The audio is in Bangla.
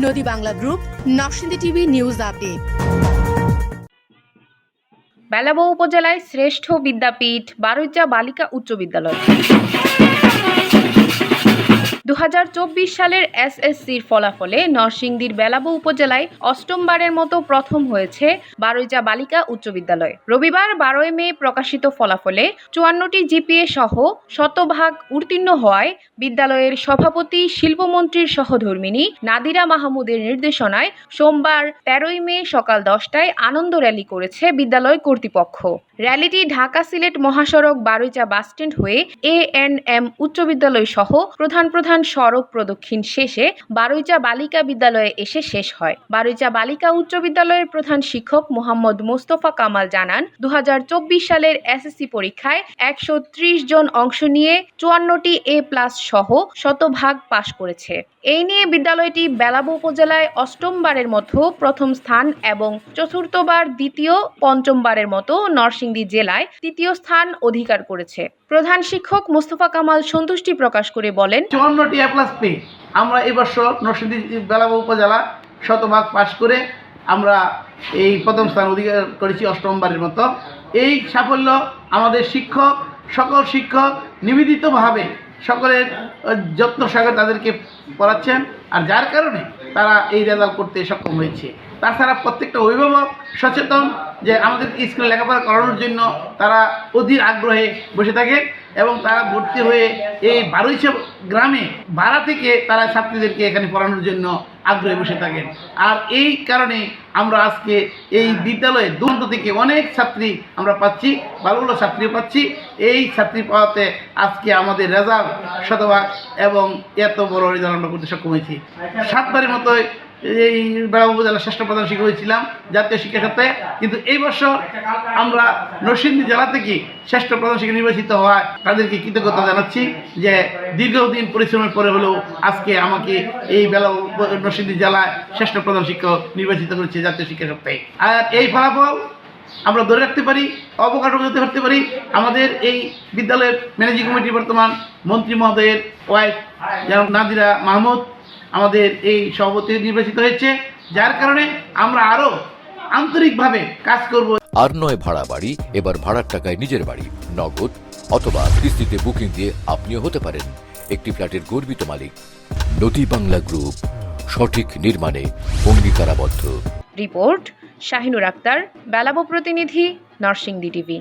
Nodi Bangla group, Narsingdi TV news update. Belabo উপজেলায় শ্রেষ্ঠ বিদ্যাপীঠ বারৈচা বালিকা উচ্চ বিদ্যালয়। সালের এসএসসির ফলাফলে নরসিংদীর বেলাবো উপজেলায় অষ্টমবারের মতো প্রথম হয়েছে বারৈচা বালিকা উচ্চ বিদ্যালয়। রবিবার বারোই মে প্রকাশিত ফলাফলে চুয়ান্নটি জিপিএ সহ শতভাগ উত্তীর্ণ হওয়ায় বিদ্যালয়ের সভাপতি, শিল্পমন্ত্রীর সহধর্মিনী নাদিরা মাহমুদের নির্দেশনায় সোমবার তেরোই মে সকাল দশটায় আনন্দ র্যালি করেছে বিদ্যালয় কর্তৃপক্ষ। র্যালিটি ঢাকা সিলেট মহাসড়ক বারুইচা বাসস্ট্যান্ড হয়ে এ এন এম উচ্চ বিদ্যালয় সহ প্রধান প্রধান সড়ক প্রদক্ষিণ শেষে বারুইচা বালিকা বিদ্যালয়ে এসে শেষ হয়। বারুইচা বালিকা উচ্চ বিদ্যালয়ের প্রধান শিক্ষক মোহাম্মদ মোস্তফা কামাল জানান দু হাজার চব্বিশ সালের এসএসসি পরীক্ষায় একশো ত্রিশ জন অংশ নিয়ে চুয়ান্নটি এ প্লাস সহ শতভাগ পাশ করেছে। এই নিয়ে বিদ্যালয়টি বেলাবো উপজেলায় অষ্টমবারের মতো প্রথম স্থান এবং চতুর্থবার দ্বিতীয়, পঞ্চমবারের মতো নরসিংদী জেলায় তৃতীয় স্থান অধিকার করেছে। প্রধান শিক্ষক মোস্তফা কামাল সন্তুষ্টি প্রকাশ করে বলেন, চুয়ান্নটি আমরা এবছর নরসিংদী বেলাবা উপজেলা শতভাগ পাশ করে আমরা এই প্রথম স্থান অধিকার করেছি অষ্টমবারের মতো। এই সাফল্য আমাদের শিক্ষক, সকল শিক্ষক নিবেদিতভাবে সকলের যত্ন সহকারে তাদেরকে পড়াচ্ছেন। আর যার কারণে তারা এই রেজাল্ট করতে সক্ষম হয়েছে। তাছাড়া প্রত্যেকটা অভিভাবক সচেতন যে আমাদের স্কুলে লেখাপড়া করানোর জন্য তারা অধীর আগ্রহে বসে থাকে এবং তারা ভর্তি হয়ে এই বারুইছে গ্রামে ভাড়া থেকে তারা ছাত্রীদেরকে এখানে পড়ানোর জন্য আগ্রহে বসে থাকেন। আর এই কারণে আমরা আজকে এই বিদ্যালয়ে দুরন্ত থেকে অনেক ছাত্রী আমরা পাচ্ছি ভালো ভালো ছাত্রী পাচ্ছি। এই ছাত্রী পাওয়াতে আজকে আমাদের রেজাল্ট শতভাগ এবং এত বড় রেজাল্ট আমরা করতে সক্ষম হয়েছি। সাতবারের মতো এই বেড়া উপজেলার শ্রেষ্ঠ প্রধান শিক্ষক হয়েছিলাম, জাতীয় শিক্ষা সপ্তাহে কিন্তু এই বছর আমরা নরসিংদী জেলা থেকে শ্রেষ্ঠ প্রধান শিক্ষক নির্বাচিত হওয়ায় তাদেরকে কৃতজ্ঞতা জানাচ্ছি যে দীর্ঘদিন পরিশ্রমের পরে হলেও আজকে আমাকে এই বেলা নরসিংদী জেলায় শ্রেষ্ঠ প্রধান শিক্ষক নির্বাচিত করেছে জাতীয় শিক্ষা সপ্তাহে আর এই ফলাফল আমরা ধরে রাখতে পারি, অবকাঠামো করতে পারি, আমাদের এই বিদ্যালয়ের ম্যানেজিং কমিটির বর্তমান মন্ত্রী মহোদয়ের ওয়াইফ যেমন নাদিরা মাহমুদ আমাদের এই সভাপতি নির্বাচিত হয়েছে যার কারণে আমরা আরও আন্তরিকভাবে কাজ করব। আর নয় ভাড়া বাড়ি এবার ভাড়ার টাকায় নিজের বাড়ি নগদ অথবা কিস্তিতে বুকিং দিয়ে আপনিও হতে পারেন একটি ফ্ল্যাটের গর্বিত মালিক। নদী বাংলা গ্রুপ সঠিক নির্মাণে অঙ্গীকারাবদ্ধ। রিপোর্ট শাহিনুর আক্তার বেলাবো প্রতিনিধি নরসিংদী টিভি।